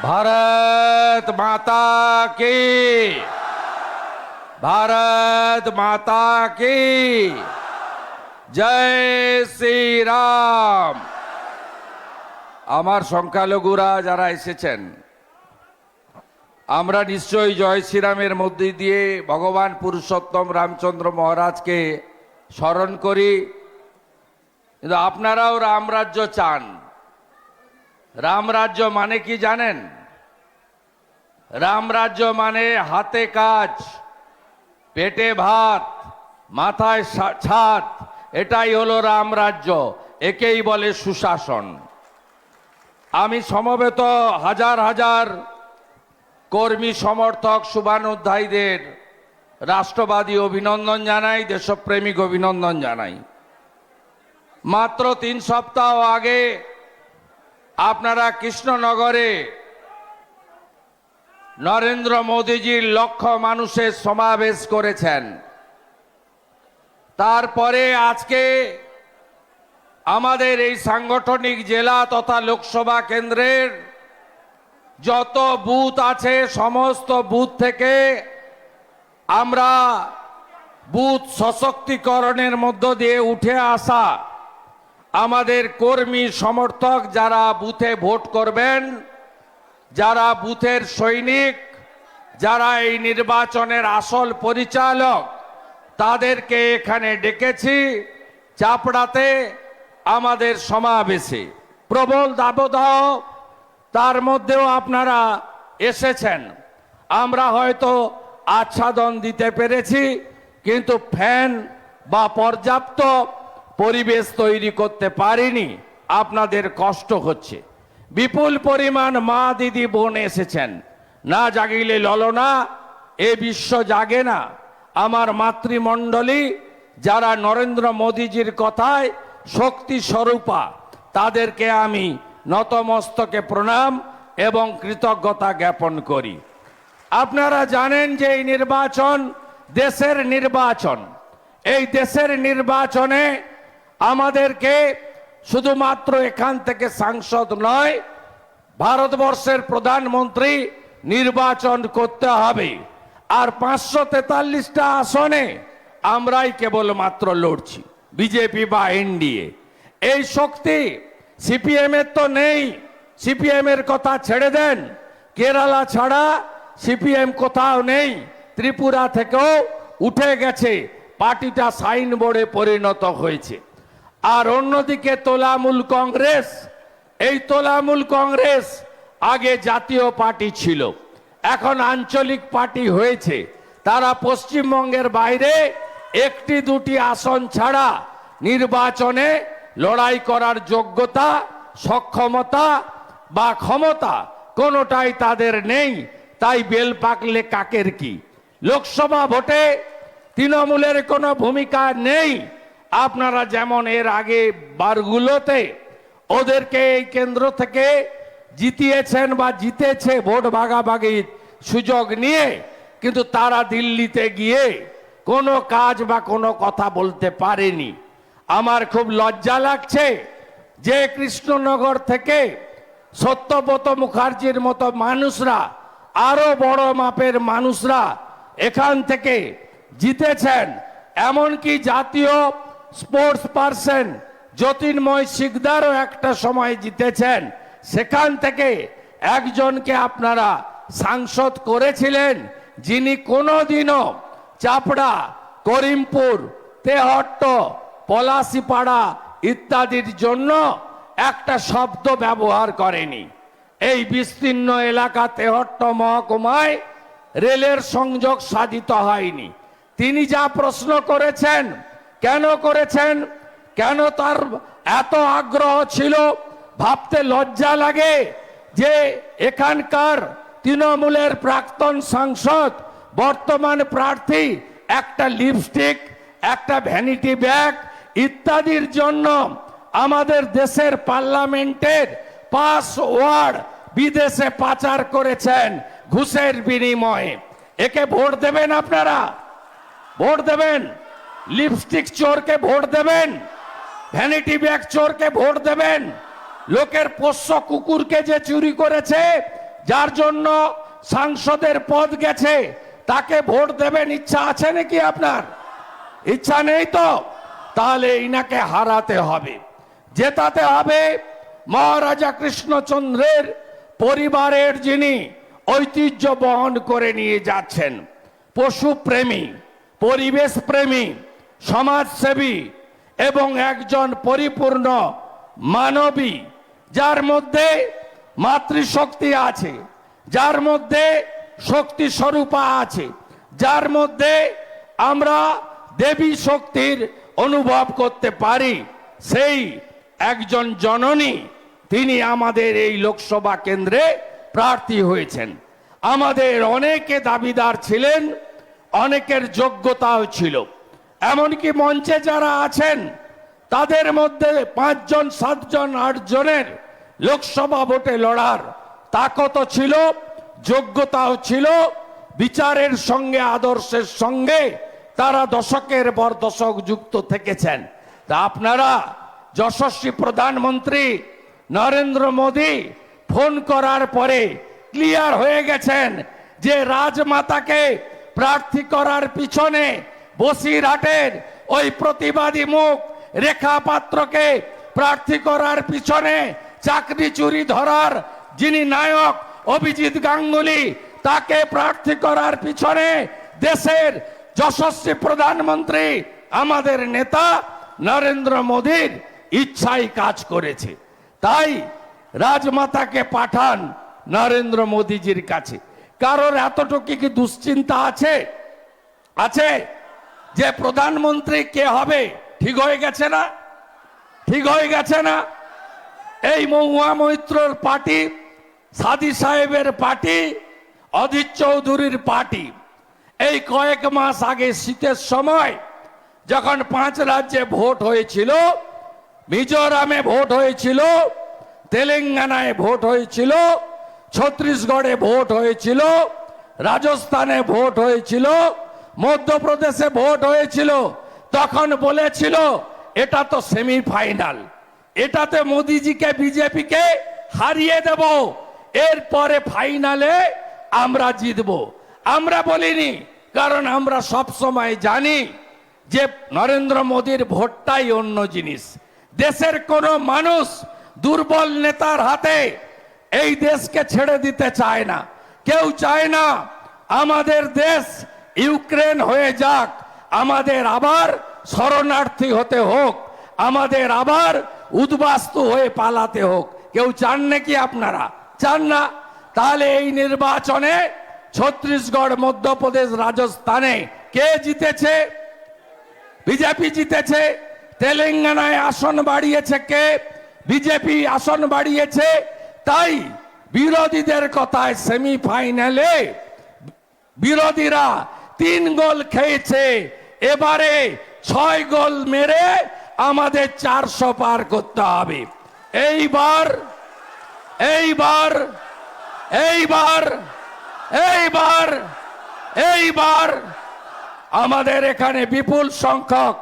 भारत माता की भारत माता की জয় শ্রীরাম আমার সংখ্যালঘুরা যারা এসেছেন আমরা নিশ্চয়ই জয় শ্রীরামের মধ্যে দিয়ে ভগবান পুরুষোত্তম রামচন্দ্র মহারাজকে স্মরণ করি কিন্তু আপনারাও রামরাজ্য চান রামরাজ্য মানে কি জানেন রামরাজ্য মানে হাতে কাজ, পেটে ভাত, মাথায় ছাদ, এটাই হলো রামরাজ্য একেই বলে সুশাসন। আমি সমবেত হাজার হাজার কর্মী সমর্থক শুভানুধ্যায়ীদের, রাষ্ট্রবাদী অভিনন্দন জানাই, দেশপ্রেমিক অভিনন্দন জানাই। মাত্র তিন সপ্তাহ আগে আপনারা কৃষ্ণনগরে নরেন্দ্র মোদীজির লক্ষ মানুষের সমাবেশ করেছেন। তারপরে আজকে আমাদের এই সাংগঠনিক জেলা তথা লোকসভা কেন্দ্রের যত বুথ আছে, সমস্ত বুথ থেকে আমরা বুথ সশক্তিকরণের মধ্য দিয়ে উঠে আসা আমাদের কর্মী সমর্থক যারা বুথে ভোট করবেন যারা বুথের সৈনিক, যারা এই নির্বাচনের আসল পরিচালক, তাদেরকে এখানে ডেকেছি, চাপড়াতে আমাদের সমাবেশে। প্রবল দাবদাহ, তার মধ্যেও আপনারা এসেছেন। আমরা হয়তো আচ্ছাদন দিতে পেরেছি, কিন্তু ফ্যান বা পর্যাপ্ত পরিবেশ তৈরি করতে পারিনি। আপনাদের কষ্ট হচ্ছে। বিপুল পরিমাণ মা দিদি বোন এসেছেন। না জাগিলে ললনা এ বিশ্ব জাগে না। আমার মাতৃমণ্ডলী, যারা নরেন্দ্র মোদীজির কথায় শক্তি স্বরূপা, তাদেরকে আমি নতমস্তকে প্রণাম এবং কৃতজ্ঞতা জ্ঞাপন করি। আপনারা জানেন যে এই নির্বাচন দেশের নির্বাচন। এই দেশের নির্বাচনে আমাদেরকে শুধুমাত্র এখান থেকে সাংসদ নয়, ভারতবর্ষের প্রধানমন্ত্রী নির্বাচন করতে হবে। আর পাঁচশো তেতাল্লিশটা আসনে আমরাই কেবলমাত্র লড়ছি, বিজেপি বা এনডিএ। এই শক্তি সিপিএম এর তো নেই সিপিএম এর কথা ছেড়ে দেন। কেরালা ছাড়া সিপিএম কোথাও নেই, ত্রিপুরা থেকেও উঠে গেছে, পার্টিটা সাইন বোর্ডে পরিণত হয়েছে। আর অন্যদিকে তোলামূল কংগ্রেস। এই তোলামূল কংগ্রেস আগে জাতীয় পার্টি ছিল। এখন আঞ্চলিক পার্টি হয়েছে। তারা পশ্চিমবঙ্গের বাইরে একটি দুটি আসন ছাড়া নির্বাচনে লড়াই করার যোগ্যতা, সক্ষমতা বা ক্ষমতা কোনোটাই তাদের নেই। তাই বেল পাকলে কাকের কি? লোকসভা ভোটে তৃণমূলের কোনো ভূমিকা নেই। আপনারা যেমন এর আগে বারগুলোতে ওদেরকে এই কেন্দ্র থেকে জিতিয়েছেন বা জিতেছে ভোট ভাগাভাগির সুযোগ নিয়ে, কিন্তু তারা দিল্লিতে গিয়ে কোনো কাজ বা কোনো কথা বলতে পারেনি। আমার খুব লজ্জা লাগছে যে কৃষ্ণনগর থেকে সত্যব্রত মুখার্জির মতো মানুষরা, আরও বড় মাপের মানুষরা এখান থেকে জিতেছেন। এমনকি জাতীয় স্পোর্টস পার্সন যতীনময় শিকদারও একটা সময় জিতেছেন। সেখান থেকে একজনকে আপনারা সাংসদ করেছিলেন, যিনি কোনোদিনও চাপড়া, করিমপুর, তেহট্ট, পলাশিপাড়া ইত্যাদির জন্য একটা শব্দ ব্যবহার করেনি। এই বিস্তীর্ণ এলাকা তেহট্ট মহকুমায় রেলের সংযোগ সাধিত হয়নি। তিনি যা প্রশ্ন করেছেন কেন করেছেন? কেন তার এত আগ্রহ ছিল? ভাবতে লজ্জা লাগে যে এখানকার তৃণমূলের প্রাক্তন সাংসদ, বর্তমান প্রার্থী, একটা লিপস্টিক, একটা ভ্যানিটি ব্যাগ ইত্যাদির জন্য আমাদের দেশের পার্লামেন্টের পাসওয়ার্ড বিদেশে পাচার করেছেন ঘুষের বিনিময়ে। একে ভোট দেবেন আপনারা? ভোট দেবেন? লিপস্টিক চোরকে ভোট দেবেন ভ্যানিটি ব্যাগ চোরকে ভোট দেবেন, লোকের পোষ্য কুকুরকে যে চুরি করেছে, যার জন্য সাংসদের পদ গেছে, তাকে ভোট দেবেন, ইচ্ছা আছে নাকি আপনার? ইচ্ছা নেই তো? তাহলে ইনাকে হারাতে হবে। জেতাতে হবে মহারাজা কৃষ্ণচন্দ্রের পরিবারের যিনি ঐতিহ্য বহন করে নিয়ে যাচ্ছেন পশুপ্রেমী পরিবেশ প্রেমী সমাজসেবী এবং একজন পরিপূর্ণ মানবী, যার মধ্যে মাতৃশক্তি আছে, যার মধ্যে শক্তি স্বরূপা আছে, যার মধ্যে আমরা দেবী শক্তির অনুভব করতে পারি। সেই একজন জননী, তিনি আমাদের এই লোকসভা কেন্দ্রে প্রার্থী হয়েছেন। আমাদের অনেকে দাবিদার ছিলেন, অনেকের যোগ্যতাও ছিল। এমনকি মঞ্চে যারা আছেন, তাদের মধ্যে পাঁচজন, সাতজন, আটজনের লোকসভা ভোটে লড়ার তাকত ছিল, যোগ্যতাও ছিল, বিচারের সঙ্গে, আদর্শের সঙ্গে তারা দশকের পর দশক যুক্ত থেকেছেন। তা আপনারা যশস্বী প্রধানমন্ত্রী নরেন্দ্র মোদী ফোন করার পরে ক্লিয়ার হয়ে গেছেন যে রাজমাতাকে প্রার্থী করার পিছনে বসিরহাটের ওই প্রতিবাদী মুখ রেখা পাত্রকে প্রার্থী করার পিছনে চাকরি চুরি ধরার যিনি নায়ক অভিজিৎ গাঙ্গুলি, তাকে প্রার্থী করার পিছনে দেশের যশস্বী প্রধানমন্ত্রী, আমাদের নেতা নরেন্দ্র মোদীর ইচ্ছাই কাজ করেছে। তাই রাজমাতাকে পাঠান নরেন্দ্র মোদীজির কাছে। কারোর এতটুকু কি দুশ্চিন্তা আছে? আছে? যে প্রধানমন্ত্রী কে হবে, ঠিক হয়ে গেছে না? ঠিক হয়ে গেছে না? এই মহুয়া মৈত্রর পার্টি, সাদি সাহেবের পার্টি অধীর চৌধুরীর পার্টি। এই কয়েক মাস আগে শীতের সময় যখন পাঁচ রাজ্যে ভোট হয়েছিল, মিজোরামে ভোট হয়েছিল, তেলেঙ্গানায় ভোট হয়েছিল, ছত্তিশগড়ে ভোট হয়েছিল, রাজস্থানে ভোট হয়েছিল মধ্যপ্রদেশে ভোট হয়েছিল, তখন বলেছিল, এটা তো সেমিফাইনাল এটাতে মোদিজিকে, বিজেপিকে হারিয়ে দেব। এরপরে ফাইনালে আমরা জিতব। আমরা বলিনি, কারণ আমরা সব সময় জানি যে নরেন্দ্র মোদীর ভোটটাই অন্য জিনিস। দেশের কোন মানুষ দুর্বল নেতার হাতে এই দেশকে ছেড়ে দিতে চায় না। কেউ চায় না আমাদের দেশ ইউক্রেন হয়ে যাক, আমাদের আবার শরণার্থী হতে হোক, আমাদের আবার উদ্বাস্তু হয়ে পালাতে হোক। কেউ চান নাকি আপনারা? চান না? তাহলে এই নির্বাচনে ছত্তিশগড়, মধ্যপ্রদেশ, রাজস্থানে কে জিতেছে? বিজেপি জিতেছে। তেলেঙ্গানায় আসন বাড়িয়েছে কে? বিজেপি আসন বাড়িয়েছে। তাই বিরোধীদের কথায় সেমিফাইনালে বিরোধীরা তিন গোল খেয়েছে। এবারে ছয় গোল মেরে আমাদের চারশো পার করতে হবে। এইবার এইবার এইবার এইবার এইবার আমাদের এখানে বিপুল সংখ্যক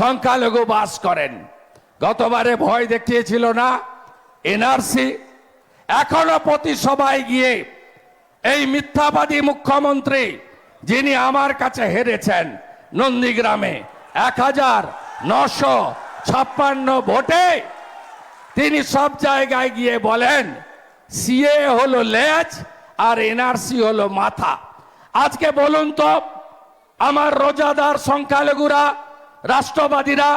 সংখ্যালঘু বাস করেন। গতবারে ভয় দেখিয়েছিল না এনআরসি এখনও প্রতি সবাই গিয়ে এই মিথ্যাবাদী মুখ্যমন্ত্রী যিনি আমার কাছে হেরেছেন নন্দীগ্রামে এক হাজার নশো ছাপ্পান্ন ভোটে, তিনি সব জায়গায় গিয়ে বলেন, সিএ হলো লেজ আর এনআরসি হলো মাথা। আজকে বলুন তো, আমার রোজাদার সংখ্যালঘুরা, রাষ্ট্রবাদীরা,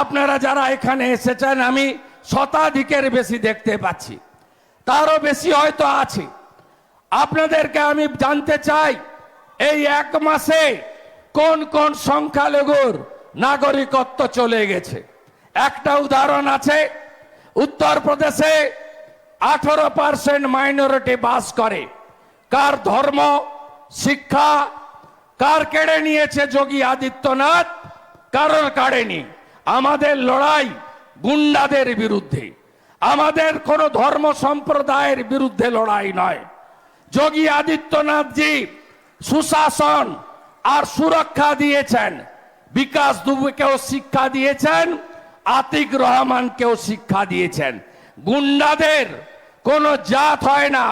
আপনারা যারা এখানে এসেছেন, আমি শতাধিকের বেশি দেখতে পাচ্ছি। তারও বেশি হয়তো আছে। আপনাদেরকে আমি জানতে চাই এই এক মাসে কোন কোন সংখ্যালঘুর নাগরিকত্ব চলে গেছে? একটা উদাহরণ আছে, উত্তরপ্রদেশে আঠারো পার্সেন্ট মাইনরিটি বাস করে। কার ধর্ম, শিক্ষা, কার কেড়ে নিয়েছে যোগী আদিত্যনাথ? কারণ কাড়েনি আমাদের লড়াই গুন্ডাদের বিরুদ্ধে। আমাদের কোনো ধর্ম সম্প্রদায়ের বিরুদ্ধে লড়াই নয়। যোগী আদিত্যনাথ আদিত্যনাথজি সুশাসন আর সুরক্ষা দিয়েছেন। বিকাশ দুবেকেও শিক্ষা দিয়েছেন, আতিক রহমানকেও শিক্ষা দিয়েছেন। গুন্ডাদের কোনো জাত হয় না,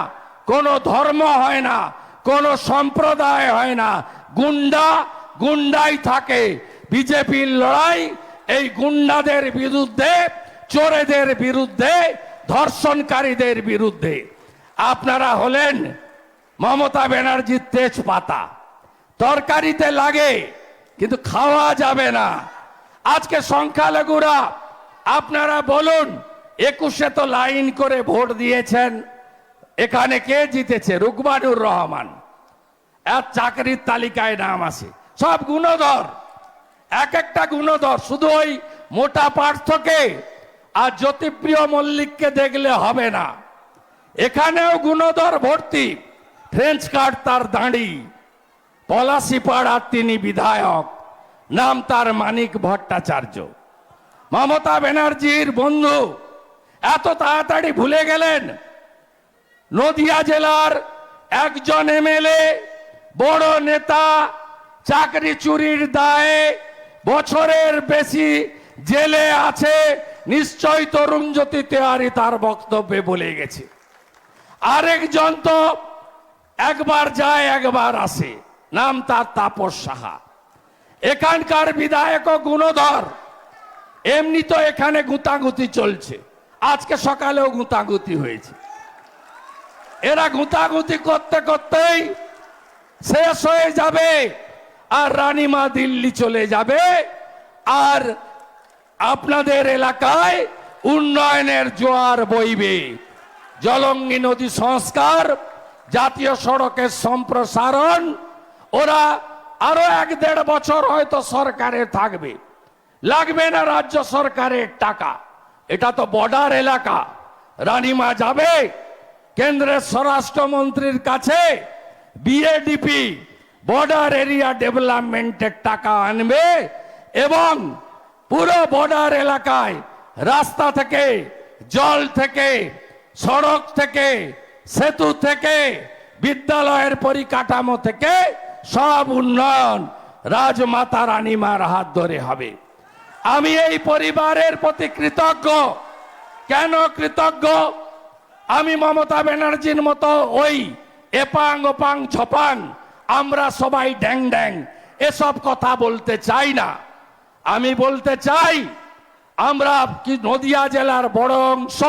কোনো ধর্ম হয় না, কোনো সম্প্রদায় হয় না। গুন্ডা গুন্ডাই থাকে। বিজেপির লড়াই এই গুন্ডাদের বিরুদ্ধে, চোরেদের বিরুদ্ধে, ধর্ষণকারীদের বিরুদ্ধে। আপনারা হলেন মমতা ব্যানার্জির তেজপাতা। তরকারিতে লাগে, কিন্তু খাওয়া যাবে না। আজকে সংখ্যালঘুরা, আপনারা বলুন, একুশে তো লাইন করে ভোট দিয়েছেন, এখানে কে জিতেছে? রুকমানুর রহমান। আর চাকরির তালিকায় নাম আছে। সব গুণধর, এক একটা গুণধর, শুধু ওই মোটা পার্থকে আর জ্যোতিপ্রিয় মল্লিককে দেখলে হবে না। এখানেও গুণধর ভর্তি। ফ্রেঞ্চ কার্ড তার দাঁড়ি। পলাশিপাড়ার তিনি বিধায়ক। নাম তার মানিক ভট্টাচার্য। মমতা ব্যানার্জির বন্ধু। এত তাড়াতাড়ি ভুলে গেলেন। নদিয়া জেলার একজন এমএলএ, বড় নেতা, চাকরি চুরির দায়ে বছরের বেশি জেলে আছে। নিশ্চয় তরুণ জ্যোতি তেওয়ারি তার বক্তব্যে বলে গেছে। আরেকজন তো একবার যায়, একবার আসে। নাম তার তাপস সাহা। এখানকার বিধায়ক গুণধর, এমনি তো এখানে গুতাগুতি চলছে। আজকে সকালেও গুতাগুতি হয়েছে। এরা গুতাগুতি করতে করতেই শেষ হয়ে যাবে আর রানীমা দিল্লি চলে যাবে আর আপনাদের এলাকায় উন্নয়নের জোয়ার বইবে। জলঙ্গি নদী সংস্কার জাতীয় সড়কের সম্প্রসারণ, ওরা আরও এক দেড় বছর হয়তো সরকারে থাকবে। লাগবে না রাজ্য সরকারের টাকা। এটা তো বর্ডার এলাকা। রানীমা যাবে, কেন্দ্রের স্বরাষ্ট্রমন্ত্রীর কাছে বিএডিপি বর্ডার এরিয়া ডেভেলপমেন্টের টাকা আনবে এবং পুরো বর্ডার এলাকায় রাস্তা থেকে, জল থেকে, সড়ক থেকে সেতু থেকে বিদ্যালয়ের পরিকাঠামো থেকে সব উন্নয়ন রাজমাতা রানীমার হাত ধরে হবে। আমি এই পরিবারের প্রতি কৃতজ্ঞ। কেন কৃতজ্ঞ? আমি মমতা ব্যানার্জির মতো ওই এপাং ওপাং ছপাং, আমরা সবাই ড্যাং ড্যাং, এসব কথা বলতে চাই না। আমি বলতে চাই, আমরা নদিয়া জেলার বড় অংশ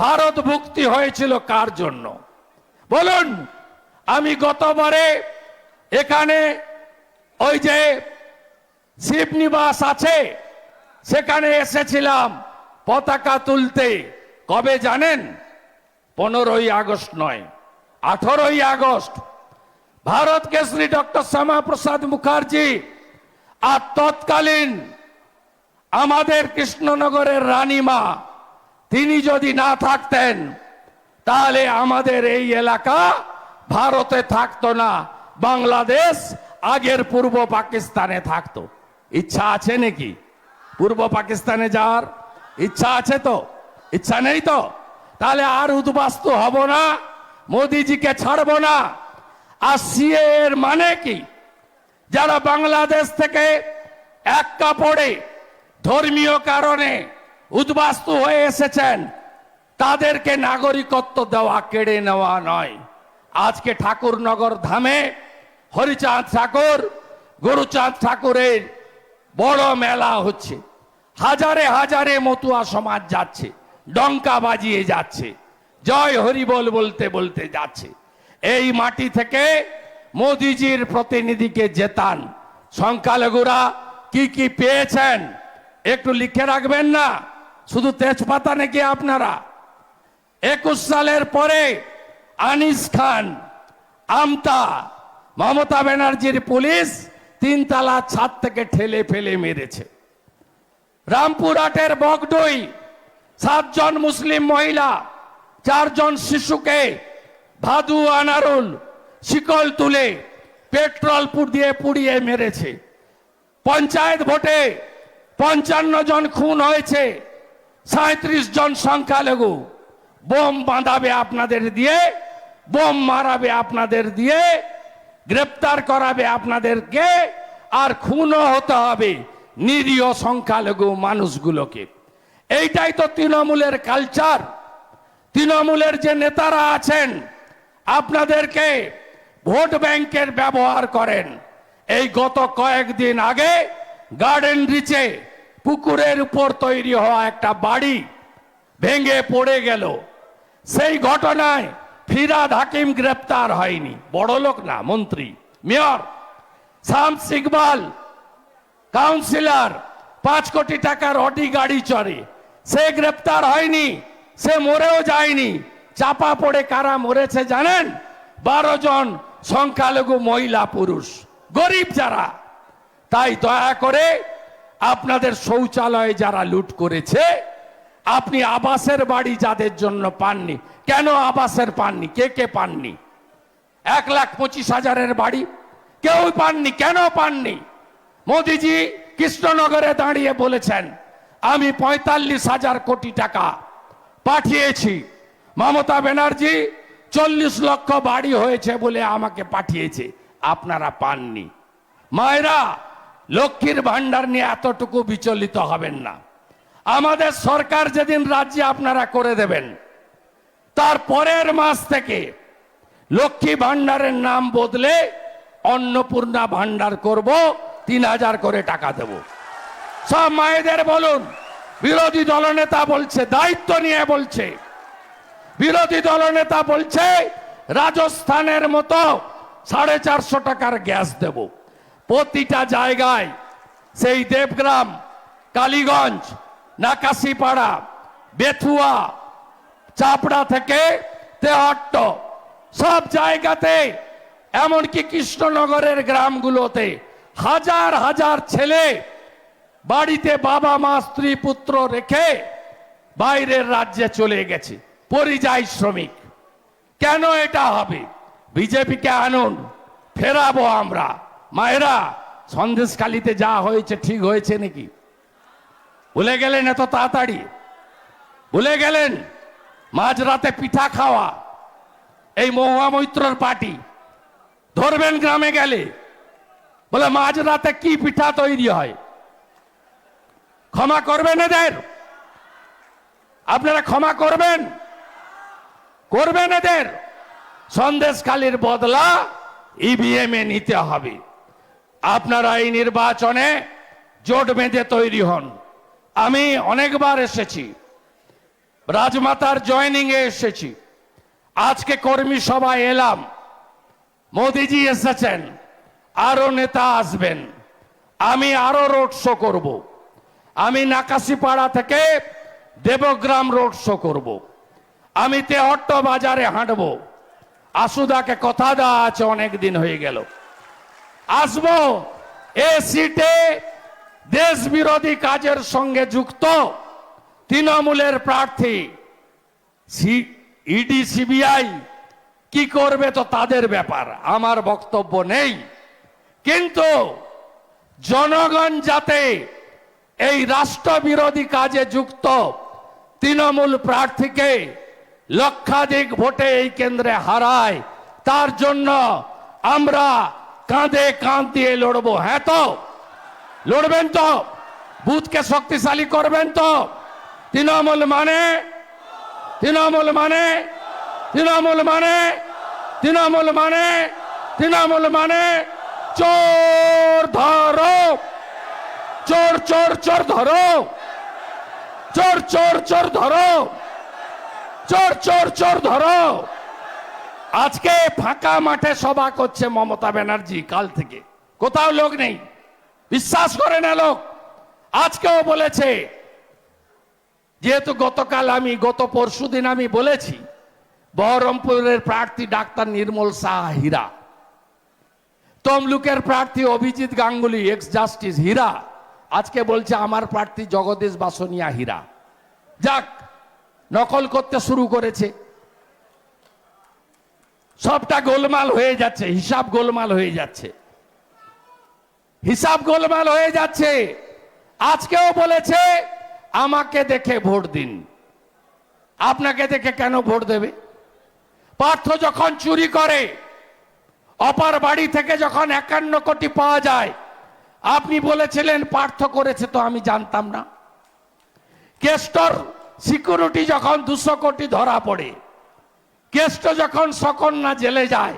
ভারত ভুক্তি হয়েছিল কার জন্য? বলুন, আমি গতবারে এখানে ওই যে শিবনিবাস আছে, সেখানে এসেছিলাম পতাকা তুলতে। কবে জানেন? পনেরোই আগস্ট নয়, আঠারোই আগস্ট। ভারত কেশরী ডক্টর শ্যামা প্রসাদ মুখার্জি আর তৎকালীন আমাদের কৃষ্ণনগরের রানীমা তিনি যদি না থাকতেন, তাহলে আমাদের এই এলাকা ভারতে থাকতো না, বাংলাদেশ আগের পূর্ব পাকিস্তানে থাকতো। ইচ্ছা আছে নাকি? পূর্ব পাকিস্তানে যাওয়ার? ইচ্ছা আছে তো? ইচ্ছা নেই তো? তাহলে আর উদ্বাস্ত হব না, মোদিজিকে ছাড়বো না। আর সিএ মানে কি? যারা বাংলাদেশ থেকে এক কাপড়ে ধর্মীয় কারণে উদ্বাস্তু হয়ে এসেছেন। তাদেরকে নাগরিকত্ব দেওয়া, কেড়ে নেওয়া নয়। আজকে ঠাকুরনগর ধামে হরিচাঁদ ঠাকুর, গুরুচাঁদ ঠাকুরের বড় মেলা হচ্ছে। হাজারে হাজারে মতুয়া সমাজ যাচ্ছে, ডঙ্কা বাজিয়ে যাচ্ছে, জয় হরি বল বলতে বলতে যাচ্ছে। এই মাটি থেকে মোদিজির প্রতিনিধিকে জেতান। সংখ্যালঘুরা কি কি পেয়েছেন, একটু লিখে রাখবেন না? শুধু তেজপাতা নাকি আপনারা? একুশ সালের পরে আনিস খান, আমতা, মমতা ব্যানার্জির পুলিশ তিনতলা ছাদ থেকে ঠেলে ফেলে মেরেছে। রামপুরহাটের বগডই সাতজন মুসলিম মহিলা, চারজন শিশুকে ভাদু আনারুল শিকল তুলে পেট্রোল দিয়ে পুড়িয়ে মেরেছে। পঞ্চায়েত ভোটে পঞ্চান্ন জন খুন হয়েছে। সাঁত্রিশ জন সংখ্যালঘু। বোম বাঁধাবে আপনাদের দিয়ে, বোম মারাবে আপনাদের দিয়ে, গ্রেপ্তার করাবে আপনাদেরকে, আর খুনও হতে হবে নিরীহ সংখ্যালঘু মানুষগুলোকে। এইটাই তো তৃণমূলের কালচার তৃণমূলের যে নেতারা আছেন, আপনাদেরকে ভোট ব্যাংকের ব্যবহার করেন। এই গত কয়েকদিন আগে গার্ডেন রিচে পুকুরের উপর তৈরি হওয়া একটা বাড়ি ভেঙে পড়ে গেল। সেই ঘটনায় ফিরাদ হাকিম গ্রেপ্তার হয়নি। বড় লোক না, মন্ত্রী। মেয়র শামস সিকবাল কাউন্সিলর, পাঁচ কোটি টাকার অডি গাড়ি চড়ে। সে গ্রেপ্তার হয়নি, সে মরেও যায়নি। চাপা পড়ে কারা মরেছে জানেন? বারো জন সংখ্যালঘু মহিলা পুরুষ, গরিব যারা। তাই দয়া করে আপনাদের শৌচালয়ে যারা লুট করেছে, আপনি আবাসের বাড়ি যাদের জন্য পাননি, কেন আবাসের পাননি? কে কে পাননি? এক লাখ পঁচিশ হাজারের বাড়ি কেউ পাননি, কেন পাননি? মোদিজি কৃষ্ণনগরে দাঁড়িয়ে বলেছেন, আমি পঁয়তাল্লিশ হাজার কোটি টাকা পাঠিয়েছি। মমতা ব্যানার্জি চল্লিশ লক্ষ বাড়ি হয়েছে বলে আমাকে পাঠিয়েছে, আপনারা পাননি। মায়েরা লক্ষ্মীর ভান্ডার নিয়ে এতটুকু বিচলিত হবেন না। আমাদের সরকার যেদিন রাজ্যে আপনারা করে দেবেন, তার পরের মাস থেকে লক্ষ্মী ভান্ডারের নাম বদলে অন্নপূর্ণা ভান্ডার করব, তিন হাজার করে টাকা দেব। সব মায়েদের বলুন, বিরোধী দলনেতা বলছে, দায়িত্ব নিয়ে বলছে। বিরোধী দলনেতা বলছে, রাজস্থানের মতো সাড়ে চারশো টাকার গ্যাস দেব। প্রতিটা জায়গায় সেই দেবগ্রাম, কালীগঞ্জ, নাকাশিপাড়া, বেথুয়া, চাপড়া থেকে তেহট্ট, সব জায়গাতে, এমনকি কৃষ্ণনগরের গ্রামগুলোতে হাজার হাজার ছেলে বাড়িতে বাবা, মা, স্ত্রী, পুত্র রেখে বাইরের রাজ্যে চলে গেছে, পরিযায়ী শ্রমিক। কেন এটা হবে? বিজেপিকে আনুন, ফেরাবো আমরা। মায়েরা সন্দেশ সন্দেশকালীতে যা হয়েছে ঠিক হয়েছে নাকি? ভুলে গেলেন এত তাড়াতাড়ি? ভুলে গেলেন? মাঝরাতে পিঠা খাওয়া, এই মহুয়া মৈত্রর পার্টি। ধরবেন গ্রামে গেলে। বলে, মাঝরাতে কি পিঠা তৈরি হয়? ক্ষমা করবেন এদের? আপনারা ক্ষমা করবেন? করবেন এদের? সন্দেশখালীর বদলা ইভিএম এ নিতে হবে। আপনারা এই নির্বাচনে জোট বেঁধে তৈরি হন। আমি অনেকবার এসেছি। রাজমাতার জয়নিং এ এসেছি। আজকে কর্মী সভায় এলাম। মোদিজি এসেছেন। আরও নেতা আসবেন। আমি আরও রোড শো করব। আমি নাকাশিপাড়া থেকে দেবগ্রাম রোড শো করব। আমি তেহট্ট বাজারে হাঁটবো। আসুদাকে কথা দেওয়া আছে, অনেক দিন হয়ে গেল। আসব। এ সিটে দেশ বিরোধী কাজের সঙ্গে যুক্ত তৃণমূলের প্রার্থী ইডি সিবিআই। কি করবে তো তাদের ব্যাপার? আমার বক্তব্য নেই। কিন্তু জনগণ যাতে এই রাষ্ট্রবিরোধী কাজে যুক্ত তৃণমূল প্রার্থীকে লক্ষাধিক ভোটে এই কেন্দ্রে হারায়, তার জন্য আমরা কাঁধে কাঁধ দিয়ে লড়বো হ্যাঁ তো লড়বেন তো বুথকে শক্তিশালী করবেন তো তৃণমূল মানে তৃণমূল মানে তৃণমূল মানে তৃণমূল মানে তৃণমূল মানে চোর ধরো চোর চোর চোর ধরো চোর চোর চোর ধরো চোর চোর চোর ধরো আজকে ফাঁকা মাঠে সভা করছে মমতা ব্যানার্জি কাল থেকে। কোথাও লোক নেই। বিশ্বাস করে না লোক। আজকেও বলেছে, যেহেতু গতকাল আমি, গত পরশু দিন আমি বলেছি, বহরমপুরের প্রার্থী ডাক্তার নির্মল শাহ হীরা, তমলুকের প্রার্থী অভিজিৎ গাঙ্গুলি এক্স জাস্টিস হীরা, আজকে বলছে আমার প্রার্থী জগদীশ বাসনিয়া হীরা। যাক, নকল করতে শুরু করেছে। সবটা গোলমাল হয়ে যাচ্ছে, হিসাব গোলমাল হয়ে যাচ্ছে। হিসাব গোলমাল হয়ে যাচ্ছে। আজকেও বলেছে, আমাকে দেখে ভোট দিন। আপনাকে দেখে কেন ভোট দেবে? পার্থ যখন চুরি করে, অপার বাড়ি থেকে যখন একান্ন কোটি পাওয়া যায়, আপনি বলেছিলেন, পার্থ করেছে তো আমি জানতাম না। কেস্টর সিকিউরিটি যখন দুশো কোটি ধরা পড়ে কেষ্ট যখন সকন্যা জেলে যায়,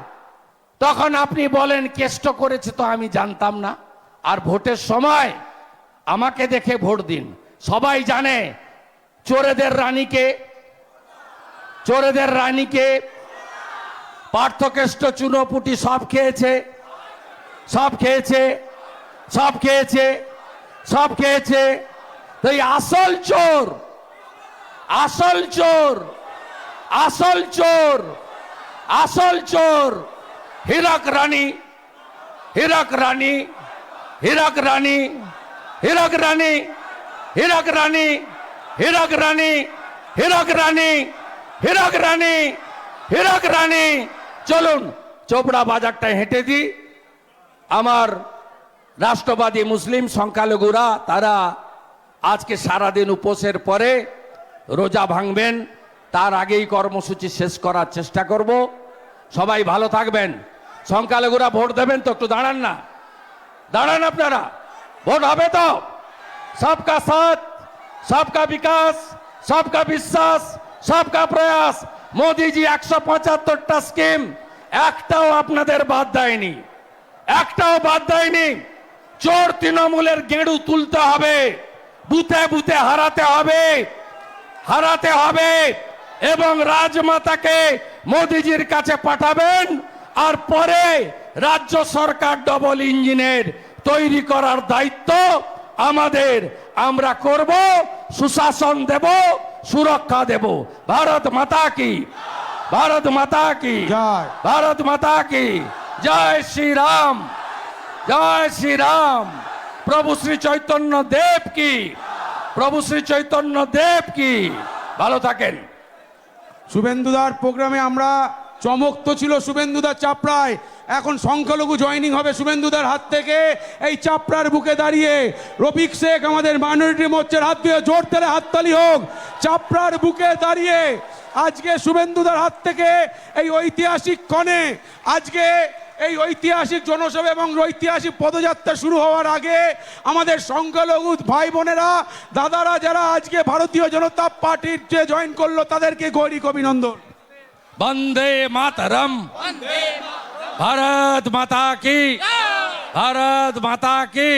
তখন আপনি বলেন, কেষ্ট করেছে তো আমি জানতাম না। আর ভোটের সময় আমাকে দেখে ভোট দিন। সবাই জানে, চোরেদের রানীকে চোরেদের রানীকে পার্থকেষ্ট চুনোপুটি সব খেয়েছে সব খেয়েছে সব খেয়েছে সব খেয়েছে। তো এই আসল চোর আসল চোর আসল চোর আসল চোর, হীরক রানী হীরক রানী হীরক রানী হীরক রানী হীরক রানী হীরক রানী হীরক রানী হীরক রানী হীরক রানী। চলুন, চোপড়া বাজারটায় হেঁটে দিই আমার রাষ্ট্রবাদী মুসলিম সংখ্যালঘুরা, তারা আজকে সারাদিন উপোসের পরে রোজা ভাঙবেন। তার আগেই কর্মসূচি শেষ করার চেষ্টা করব। সবাই ভালো থাকবেন। সংখ্যালঘুরা ভোট দেবেন তো, একটু দাঁড়ান না। দাঁড়ান আপনারা। ভোট হবে তো। সবকা সাথ, সবকা বিকাশ, সবকা বিশ্বাস, সবকা প্রয়াস। মোদিজি একশো পঁচাত্তরটা স্কিম, একটাও আপনাদের বাদ দেয়নি। একটাও বাদ দেয়নি। চোর তৃণমূলের গেঁড়ু তুলতে হবে, বুথে বুথে হারাতে হবে হারাতে হবে। এবং রাজমাতাকে মোদিজির কাছে পাঠাবেন আর পরে রাজ্য সরকার ডবল ইঞ্জিনের তৈরি করার দায়িত্ব আমাদের। আমরা করব সুশাসন দেব সুরক্ষা দেব। ভারত মাতা কি। ভারত মাতা কি। ভারত মাতা কি। জয় শ্রী রাম জয় শ্রী রাম প্রভু শ্রী চৈতন্য দেব কি। প্রভু শ্রী চৈতন্য দেব কি। ভালো থাকেন। শুভেন্দুদার প্রোগ্রামে আমরা চমক তো ছিল শুভেন্দুদার চাপড়ায়। এখন সংখ্যালঘু জয়নিং হবে শুভেন্দুদার হাত থেকে। এই চাপড়ার বুকে দাঁড়িয়ে রফিক শেখ আমাদের মাইনরিটি মোর্চার হাত দিয়ে জোর তেলে হাততালি হোক। চাপড়ার বুকে দাঁড়িয়ে আজকে শুভেন্দুদার হাত থেকে এই ঐতিহাসিক কণে আজকে এই ঐতিহাসিক জনসভা এবং ঐতিহাসিক পদযাত্রা শুরু হওয়ার আগে আমাদের সংখ্যালঘু ভাই বোনেরা দাদারা যারা আজকে ভারতীয় জনতা পার্টির যে জয়েন করলো তাদেরকে গৌরিক অভিনন্দন বন্দে মাতরম भारत माता की भारत माता की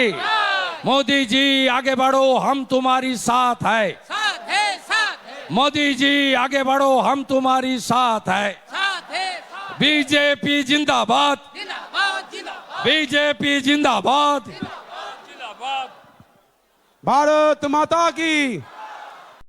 मोदी जी आगे बढ़ो हम तुम्हारी साथ है साथ है साथ है मोदी जी आगे बढ़ो हम तुम्हारी साथ है साथ है साथ बीजेपी जिंदाबाद बीजेपी जिंदाबाद भारत माता की